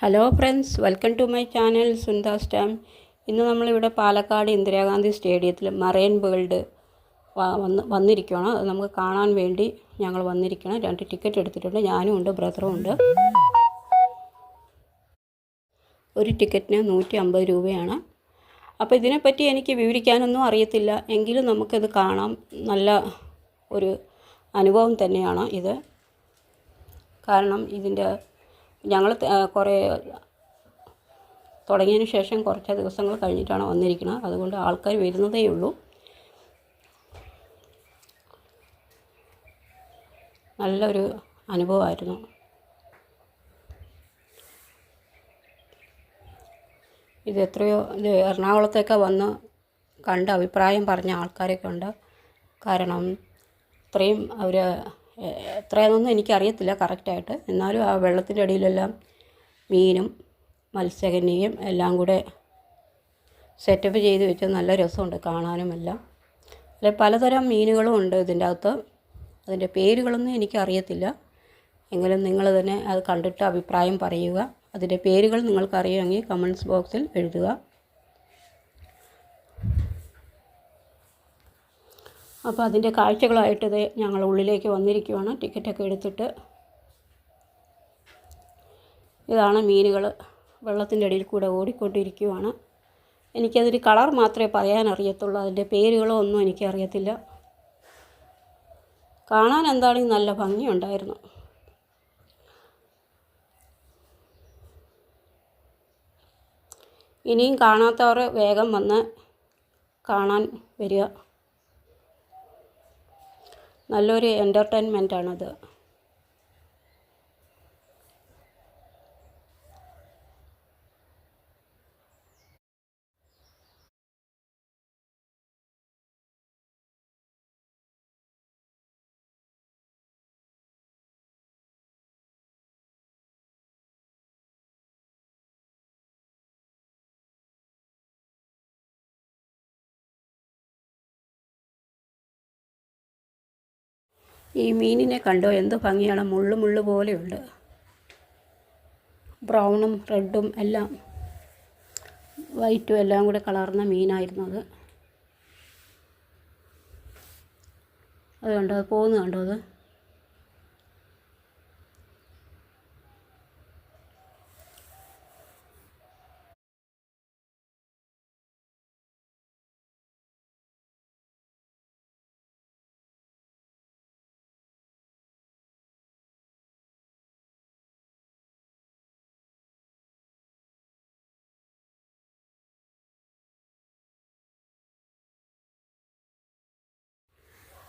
Hello friends welcome to my channel Sundas time ഇന്ന് നമ്മളിവിടെ പാലക്കാട് ഇന്ദിരാഗാന്ധി സ്റ്റേഡിയത്തിൽ മറൈൻ വേൾഡ് വന്ന് വന്നിരിക്കുകയാണ്. അത് നമുക്ക് കാണാൻ വേണ്ടി ഞങ്ങൾ വന്നിരിക്കണം രണ്ട് ടിക്കറ്റ് എടുത്തിട്ടുണ്ട്. ഞാനും ഉണ്ട് ബ്രദറും ഉണ്ട്. ഒരു ടിക്കറ്റിന് നൂറ്റി അമ്പത് രൂപയാണ്. അപ്പോൾ ഇതിനെപ്പറ്റി എനിക്ക് വിവരിക്കാനൊന്നും അറിയത്തില്ല. എങ്കിലും നമുക്കത് കാണാം. നല്ല ഒരു അനുഭവം തന്നെയാണ് ഇത്. കാരണം ഇതിന്റെ ഞങ്ങൾ കുറേ തുടങ്ങിയതിന് ശേഷം കുറച്ച് ദിവസങ്ങൾ കഴിഞ്ഞിട്ടാണ് വന്നിരിക്കുന്നത്. അതുകൊണ്ട് ആൾക്കാർ വരുന്നതേ ഉള്ളൂ. നല്ലൊരു അനുഭവമായിരുന്നു. ഇത് എത്രയോ ഇത് എറണാകുളത്തൊക്കെ വന്ന് കണ്ട് അഭിപ്രായം പറഞ്ഞ ആൾക്കാരൊക്കെ ഉണ്ട്. കാരണം ഇത്രയും അവർ എത്രയാണെന്നൊന്നും എനിക്കറിയത്തില്ല കറക്റ്റായിട്ട്. എന്നാലും ആ വെള്ളത്തിന്റെ അടിയിലെല്ലാം മീനും മത്സ്യകന്യയും എല്ലാം കൂടെ സെറ്റപ്പ് ചെയ്ത് വെച്ച് നല്ല രസമുണ്ട് കാണാനും എല്ലാം അല്ലെ പലതരം മീനുകളും ഉണ്ട് ഇതിന്റെ അകത്ത് അതിന്റെ പേരുകളൊന്നും എനിക്കറിയത്തില്ല. എങ്കിലും നിങ്ങൾ തന്നെ അത് കണ്ടിട്ട് അഭിപ്രായം പറയുക. അതിന്റെ പേരുകൾ നിങ്ങൾക്കറിയുമെങ്കിൽ കമൻസ് ബോക്സിൽ എഴുതുക. അപ്പോൾ അതിന്റെ കാഴ്ചകളായിട്ട് ഇത് ഞങ്ങൾ ഉള്ളിലേക്ക് വന്നിരിക്കുവാണ്. ടിക്കറ്റൊക്കെ എടുത്തിട്ട്. ഇതാണ് മീനുകൾ. വെള്ളത്തിന്റെ അടിയിൽ കൂടെ ഓടിക്കൊണ്ടിരിക്കുവാണ്. എനിക്കതൊരു കളർ മാത്രമേ പറയാൻ അറിയത്തുള്ളൂ അതിന്റെ പേരുകളോ ഒന്നും എനിക്കറിയത്തില്ല. കാണാൻ എന്താണെങ്കിൽ നല്ല ഭംഗിയുണ്ടായിരുന്നു. ഇനിയും കാണാത്തവർ വേഗം വന്ന് കാണാൻ വരിക. നല്ലൊരു എന്റർടൈൻമെന്റാണത് ഈ മീനിനെ കണ്ടോ? എന്ത് ഭംഗിയാണ്. മുള്ളു മുള്ളു പോലെയുണ്ട്. ബ്രൗണും റെഡും എല്ലാം വൈറ്റും എല്ലാം കൂടെ കളർന്ന മീനായിരുന്നു അത്. അതുകൊണ്ട് കണ്ടോ? അത് പോകുന്നു കണ്ടോ അത്?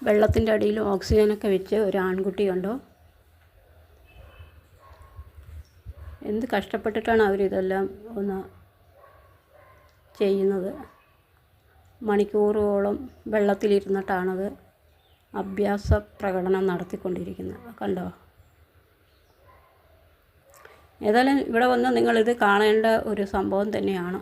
വെള്ളത്തിന്റെ അടിയിൽ ഓക്സിജനൊക്കെ വെച്ച് ഒരു ആൺകുട്ടി കണ്ടോ? എന്ത് കഷ്ടപ്പെട്ടിട്ടാണ് അവരിതെല്ലാം ഒന്ന് ചെയ്യുന്നത്? മണിക്കൂറുകളോളം വെള്ളത്തിലിരുന്നിട്ടാണത് അഭ്യാസ പ്രകടനം നടത്തിക്കൊണ്ടിരിക്കുന്നത്. കണ്ടോ? ഏതായാലും ഇവിടെ വന്ന് നിങ്ങളിത് കാണേണ്ട ഒരു സംഭവം തന്നെയാണ്.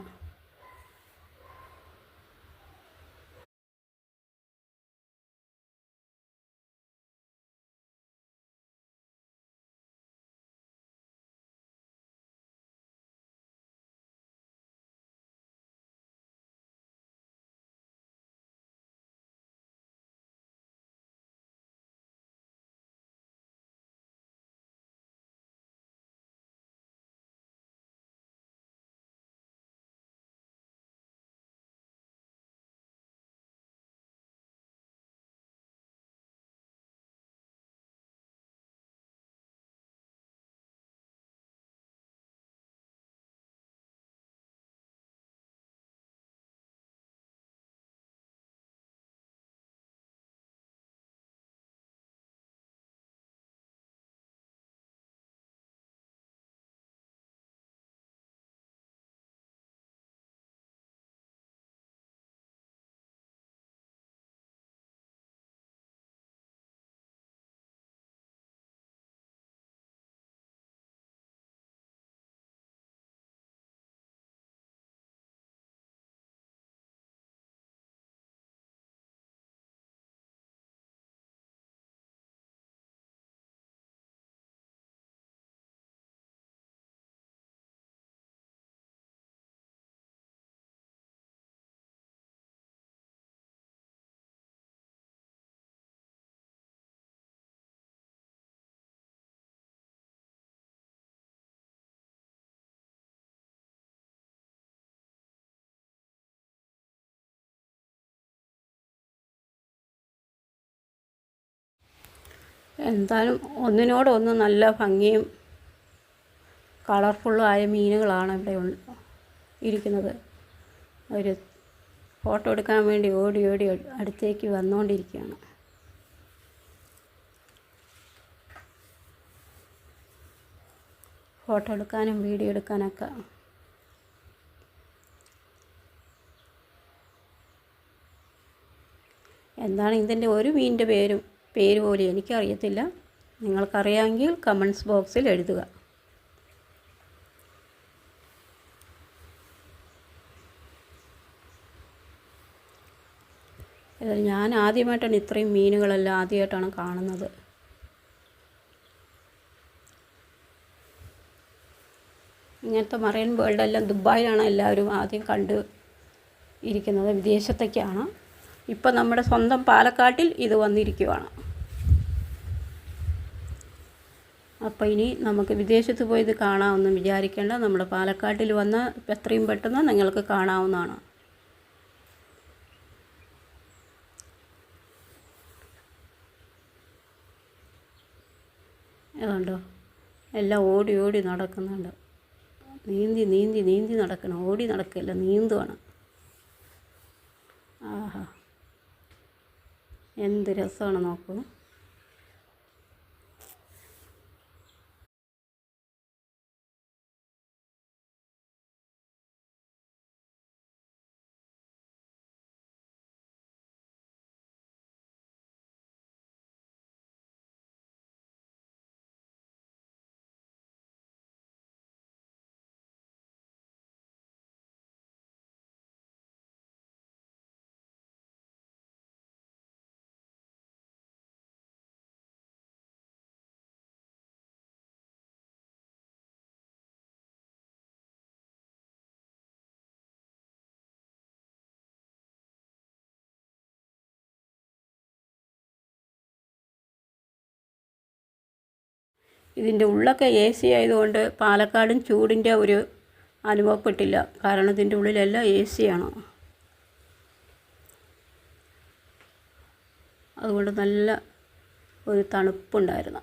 എന്തായാലും ഒന്നിനോടൊന്ന് നല്ല ഭംഗിയും കളർഫുള്ളും ആയ മീനുകളാണ് ഇവിടെ ഇരിക്കുന്നത്. ഒരു ഫോട്ടോ എടുക്കാൻ വേണ്ടി ഓടി ഓടി അടുത്തേക്ക് വന്നുകൊണ്ടിരിക്കുകയാണ് ഫോട്ടോ എടുക്കാനും വീഡിയോ എടുക്കാനൊക്കെ. എന്താണ് ഇതിന്റെ ഒരു മീനിന്റെ പേരും? പേര് പോലും എനിക്കറിയത്തില്ല. നിങ്ങൾക്കറിയാമെങ്കിൽ കമൻസ് ബോക്സിൽ എഴുതുക. ഞാൻ ആദ്യമായിട്ടാണ് ഇത്രയും മീനുകളെല്ലാം ആദ്യമായിട്ടാണ് കാണുന്നത്. ഇങ്ങനത്തെ മറൈൻ വേൾഡെല്ലാം ദുബായിലാണ് എല്ലാവരും ആദ്യം കണ്ട് ഇരിക്കുന്നത്. വിദേശത്തേക്കാണ്. ഇപ്പം നമ്മുടെ സ്വന്തം പാലക്കാട്ടിൽ ഇത് വന്നിരിക്കുവാണ്. അപ്പോൾ ഇനി നമുക്ക് വിദേശത്ത് പോയി ഇത് കാണാമെന്ന് വിചാരിക്കേണ്ട. നമ്മുടെ പാലക്കാട്ടിൽ വന്ന് എത്രയും പെട്ടെന്ന് നിങ്ങൾക്ക് കാണാവുന്നതാണ്. അതുകൊണ്ടോ എല്ലാം ഓടി ഓടി നടക്കുന്നുണ്ട്. നീന്തി നീന്തി നീന്തി നടക്കണം. ഓടി നടക്കില്ല നീന്തുവാണ്. ആഹാ. എന്ത് രസമാണ് നോക്കൂ. ഇതിന്റെ ഉള്ളൊക്കെ എ സി ആയതുകൊണ്ട് പാലക്കാടും ചൂടിന്റെ ഒരു അനുഭവപ്പെട്ടില്ല. കാരണം ഇതിന്റെ ഉള്ളിലെല്ലാം എ സിയാണ് അതുകൊണ്ട് നല്ല ഒരു തണുപ്പുണ്ടായിരുന്നു.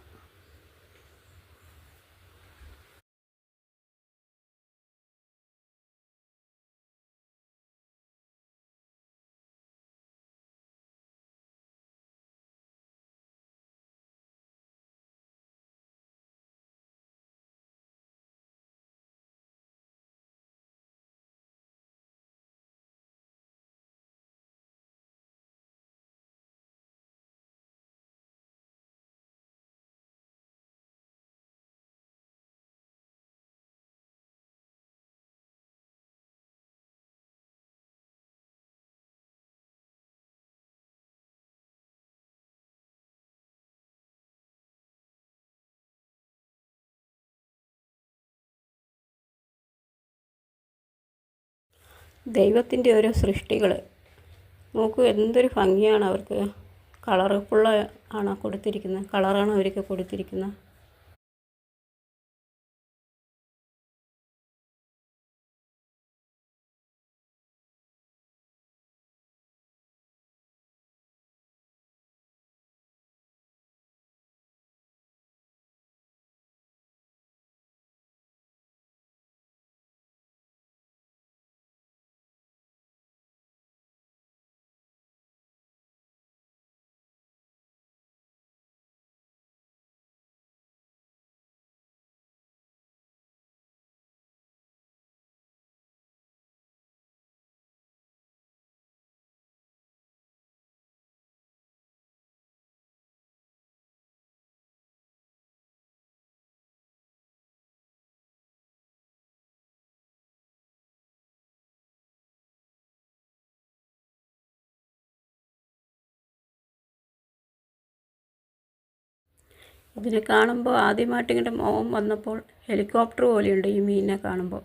ദൈവത്തിന്റെ ഓരോ സൃഷ്ടികൾ. നോക്കൂ എന്തൊരു ഭംഗിയാണ് അവർക്ക്. കളർഫുള്ള ആണ് കൊടുത്തിരിക്കുന്നത്? കളറാണ് അവർക്ക് കൊടുത്തിരിക്കുന്നത്? ഇതിനെ കാണുമ്പോൾ ആദ്യമായിട്ട് ഇങ്ങോട്ട് മോഹം വന്നപ്പോൾ ഹെലികോപ്റ്റർ പോലെയുണ്ട് ഈ മീനിനെ കാണുമ്പോൾ.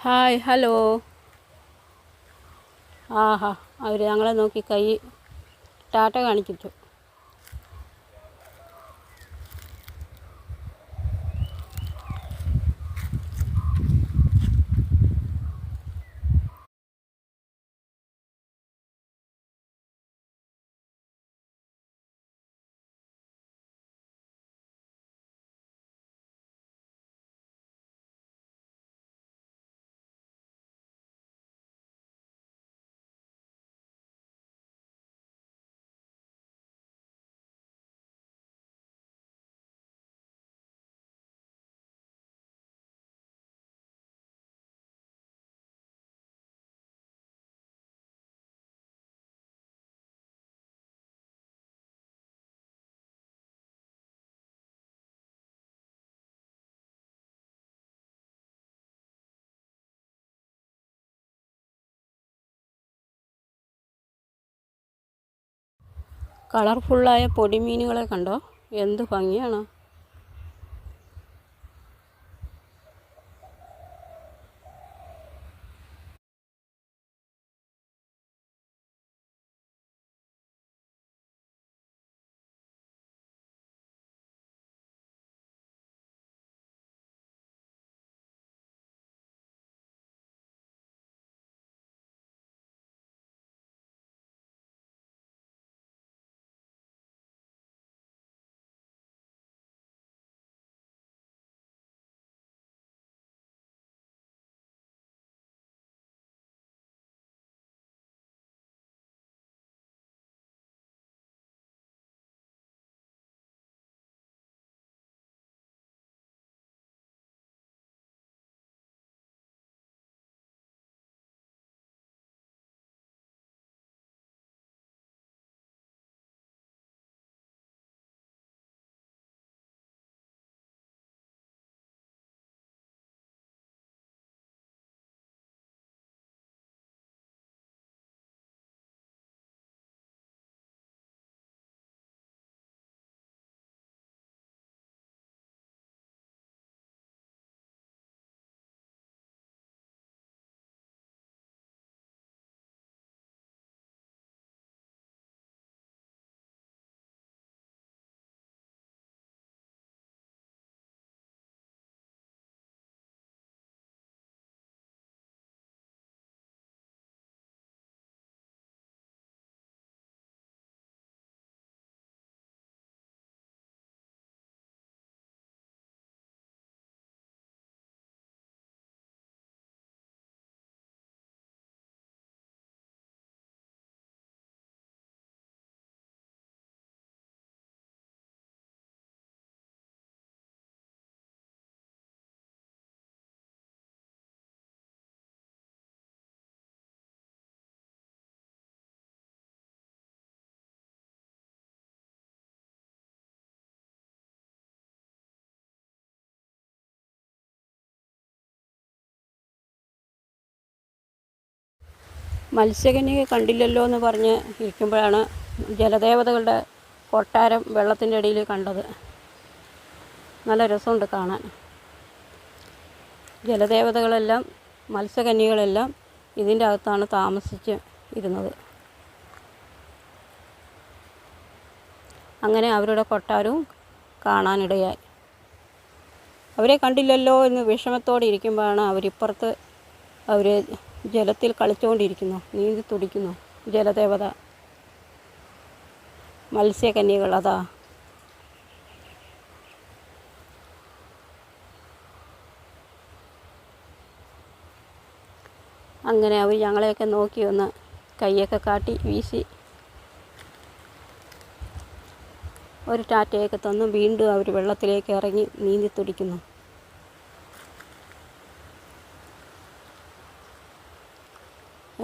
Hi hello. ആഹാ അവർ ഞങ്ങളെ നോക്കി കൈ ടാറ്റ കാണിക്കിച്ചു കളർഫുള്ളായ പൊടിമീനുകളെ കണ്ടോ? എന്ത് ഭംഗിയാണ്. മത്സ്യകന്യകെ കണ്ടില്ലല്ലോ എന്ന് പറഞ്ഞ് ഇരിക്കുമ്പോഴാണ് ജലദേവതകളുടെ കൊട്ടാരം വെള്ളത്തിന്റെ അടിയിൽ കണ്ടത്. നല്ല രസമുണ്ട് കാണാൻ. ജലദേവതകളെല്ലാം മത്സ്യകന്യകളെല്ലാം ഇതിന്റെ അകത്താണ് താമസിച്ച് ഇരുന്നത്. അങ്ങനെ അവരുടെ കൊട്ടാരവും കാണാനിടയായി. അവരെ കണ്ടില്ലല്ലോ എന്ന് വിഷമത്തോടെ ഇരിക്കുമ്പോഴാണ് അവരിപ്പുറത്ത് അവർ ജലത്തിൽ കളിച്ചുകൊണ്ടിരിക്കുന്നു. നീന്തി തുടിക്കുന്നു. ജലദേവത. മത്സ്യകന്യകൾ അതാ. അങ്ങനെ അവർ ഞങ്ങളെയൊക്കെ നോക്കി ഒന്ന് കൈയൊക്കെ കാട്ടി വീശി. ഒരു ടാറ്റയൊക്കെ തന്നു. വീണ്ടും അവർ വെള്ളത്തിലേക്ക് ഇറങ്ങി നീന്തി തുടിക്കുന്നു.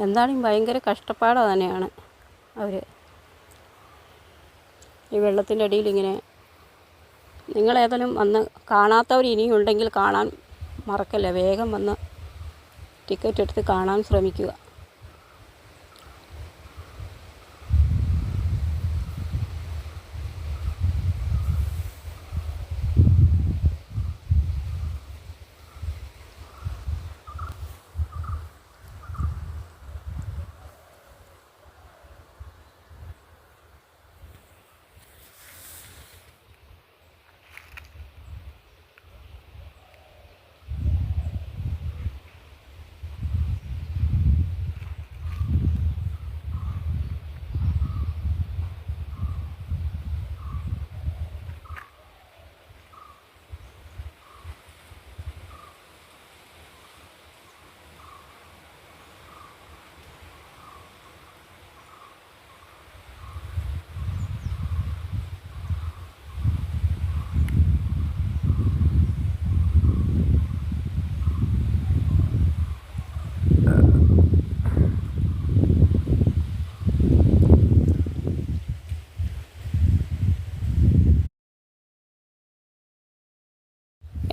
എന്താണെങ്കിലും ഭയങ്കര കഷ്ടപ്പാട് തന്നെയാണ് അവർ ഈ വെള്ളത്തിന്റെ അടിയിൽ ഇങ്ങനെ നിങ്ങളേതായാലും വന്ന് കാണാത്തവർ ഇനിയും ഉണ്ടെങ്കിൽ കാണാൻ മറക്കല്ല വേഗം വന്ന് ടിക്കറ്റ് എടുത്ത് കാണാൻ ശ്രമിക്കുക.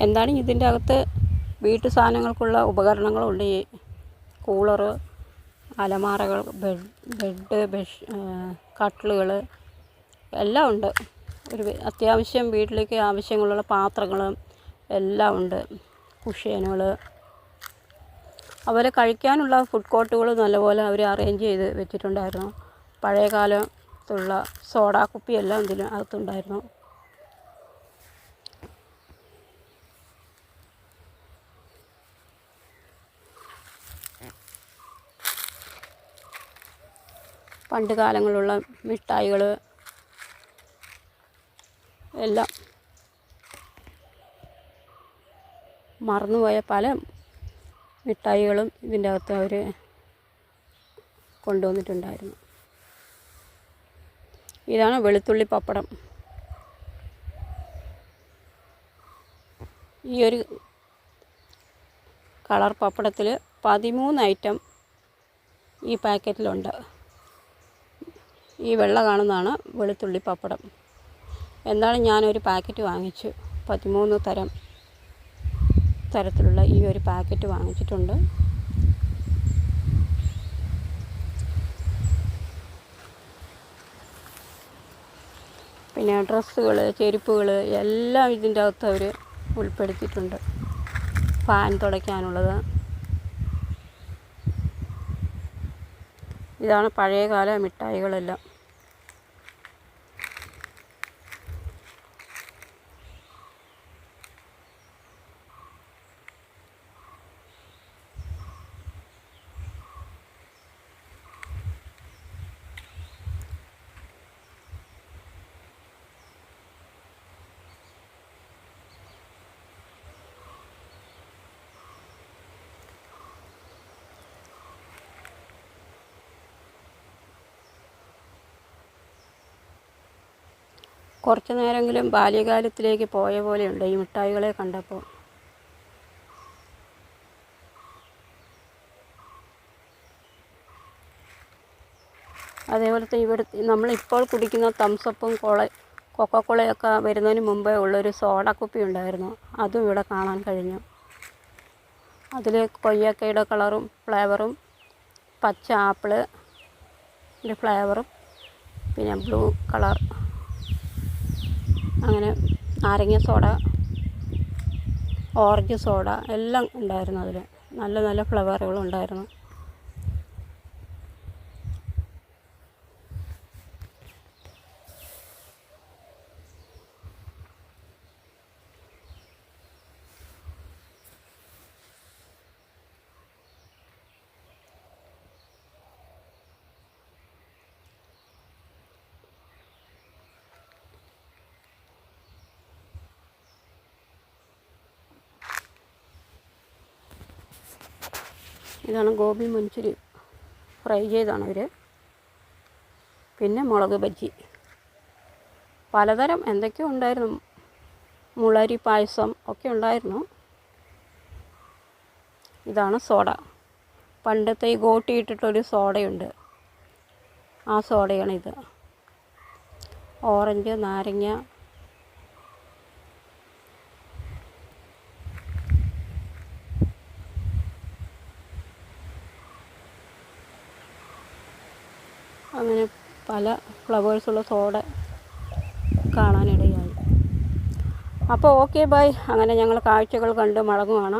എന്താണ് ഇതിന്റെ അകത്ത് വീട്ടു സാധനങ്ങൾക്കുള്ള ഉപകരണങ്ങളുണ്ട്. ഈ കൂളറ് അലമാറകൾ ബെഡ് ബെഡ് ബെഷ് കട്ടിലുകൾ എല്ലാം ഉണ്ട്. ഒരു അത്യാവശ്യം വീട്ടിലേക്ക് ആവശ്യങ്ങളുള്ള പാത്രങ്ങൾ എല്ലാം ഉണ്ട്. കുഷ്യനുകൾ. അതുപോലെ കഴിക്കാനുള്ള ഫുഡ് കോർട്ടുകൾ നല്ലപോലെ അവർ അറേഞ്ച് ചെയ്ത് വെച്ചിട്ടുണ്ടായിരുന്നു. പഴയ കാലത്തുള്ള സോഡാ കുപ്പിയെല്ലാം ഇതിന് അകത്തുണ്ടായിരുന്നു പണ്ട് കാലങ്ങളുള്ള മിഠായികൾ എല്ലാം മറന്നുപോയ പല മിഠായികളും ഇതിന്റെ അകത്ത് അവർ കൊണ്ടുവന്നിട്ടുണ്ടായിരുന്നു. ഇതാണ് വെളുത്തുള്ളി പപ്പടം. ഈ ഒരു കളർ പപ്പടത്തിൽ പതിമൂന്ന് ഐറ്റം ഈ പാക്കറ്റിലുണ്ട്. ഈ വെള്ള കാണുന്നതാണ് വെളുത്തുള്ളി പപ്പടം. എന്നാലും ഞാനൊരു പാക്കറ്റ് വാങ്ങിച്ചു. പതിമൂന്ന് തരം തരത്തിലുള്ള ഈ ഒരു പാക്കറ്റ് വാങ്ങിച്ചിട്ടുണ്ട്. പിന്നെ ഡ്രസ്സുകൾ ചെരുപ്പുകൾ എല്ലാം ഇതിന്റെ അകത്ത് അവർ ഉൾപ്പെടുത്തിയിട്ടുണ്ട്. ഫാൻ തുടയ്ക്കാനുള്ളത്. ഇതാണ് പഴയകാല മിഠായികളെല്ലാം. കുറച്ച് നേരമെങ്കിലും ബാല്യകാലത്തിലേക്ക് പോയ പോലെയുണ്ട് ഈ മിഠായികളെ കണ്ടപ്പോൾ. അതേപോലത്തെ ഇവിടെ നമ്മളിപ്പോൾ കുടിക്കുന്ന തംസപ്പും കോള കൊക്കക്കോളയൊക്കെ വരുന്നതിന് മുമ്പേ ഉള്ളൊരു സോഡ കുപ്പി ഉണ്ടായിരുന്നു. അതും ഇവിടെ കാണാൻ കഴിഞ്ഞു. അതിൽ കൊയ്യക്കയുടെ കളറും ഫ്ലേവറും പച്ച ആപ്പിൾ ഫ്ലേവറും പിന്നെ ബ്ലൂ കളർ. അങ്ങനെ നാരങ്ങ സോഡ ഓറഞ്ച് സോഡ എല്ലാം ഉണ്ടായിരുന്നു അതിൽ നല്ല നല്ല ഫ്ലവറുകളും ഉണ്ടായിരുന്നു ഇതാണ് ഗോബി മഞ്ചൂരി ഫ്രൈ ചെയ്താണ് അവർ പിന്നെ മുളക് ബജ്ജി. പലതരം എന്തൊക്കെയോ ഉണ്ടായിരുന്നു. മുളരി പായസം ഒക്കെ ഉണ്ടായിരുന്നു. ഇതാണ് സോഡ. പണ്ടത്തെ ഈ ഗോട്ടി ഇട്ടിട്ടൊരു സോഡയുണ്ട്. ആ സോഡയാണിത്. ഓറഞ്ച് നാരങ്ങ അങ്ങനെ പല ഫ്ലവേഴ്സുള്ള സോഡ കാണാനിടയായി. അപ്പോൾ ഓക്കെ ബൈ. അങ്ങനെ ഞങ്ങൾ കാഴ്ചകൾ കണ്ട് മടങ്ങുവാണ്.